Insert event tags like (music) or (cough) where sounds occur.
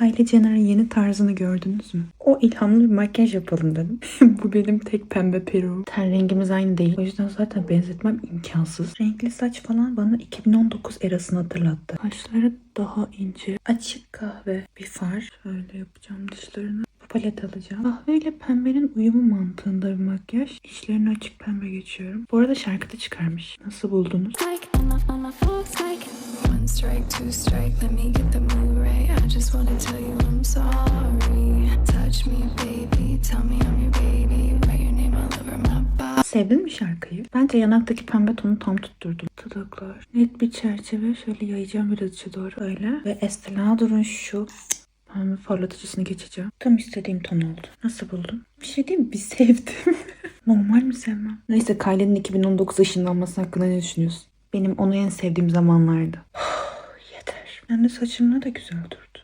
Kylie Jenner'ın yeni tarzını gördünüz mü? O ilhamlı bir makyaj yapalım dedim. (laughs) Bu benim tek pembe peruğum. Ten rengimiz aynı değil. O yüzden zaten benzetmem imkansız. Renkli saç falan bana 2019 erasını hatırlattı. Kaşları daha ince. Açık kahve. Bir far. Şöyle yapacağım dişlerini. Palet alacağım. Kahve ile pembenin uyumu mantığında bir makyaj. İçlerini açık pembe geçiyorum. Bu arada şarkı da çıkarmış. Nasıl buldunuz? Strike two strike let me get the move right i just wanna tell you i'm sorry touch me baby tell me i'm your baby write your name all over my body Sevdin mi şarkıyı? Bence yanaktaki pembe tonu tam tutturdum. Dudaklar. Net bir çerçeve. Şöyle yayacağım biraz içe doğru. Öyle. Ve Estee Lauder'ın şu pembe parlatıcısını geçeceğim. Tam istediğim ton oldu. Nasıl buldun? Bir şey diyeyim mi? Bir sevdim. (laughs) Normal mi sevmem? Neyse Kylie'nin 2019 ışınlanması hakkında ne düşünüyorsun? Benim onu en sevdiğim zamanlardı. Kendi saçımla da güzel durdu.